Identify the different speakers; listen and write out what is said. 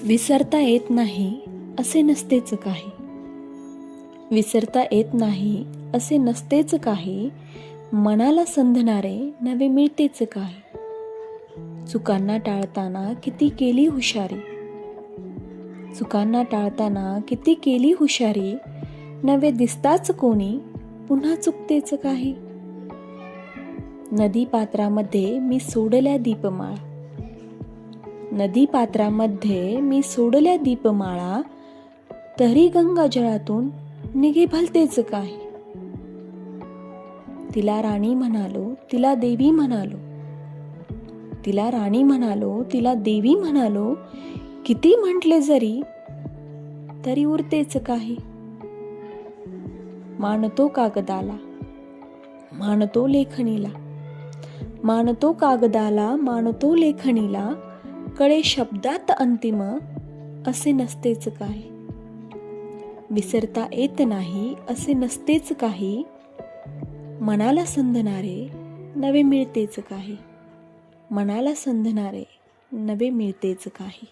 Speaker 1: विसरता येत नाही असे नसतेच काही. विसरता येत नाही असे नसतेच काही. मनाला संधणारे नवे मिळतेच काही. चुकांना टाळताना किती केली हुशारी. चुकांना टाळताना किती केली हुशारी. नवे दिसताच कोणी पुन्हा चुकतेच काही. नदी पात्रामध्ये मी सोडल्या दीपमाळ. नदी पात्रामध्ये मी सोडल्या दीपमाळा तरी गंगा जळातून निघे भलतेच काही. तिला राणी म्हणालो तिला देवी म्हणालो. तिला राणी म्हणालो तिला देवी म्हणालो. किती म्हटले जरी तरी उरतेच काही. मानतो कागदाला मानतो लेखणीला. मानतो कागदाला मानतो लेखणीला कळे शब्दात अंतिम असे नसतेच काय? विसरता येत नाही असे नसतेच काही? मनाला संधणारे नवे मिळतेच काही? मनाला संधणारे नवे मिळतेच काही?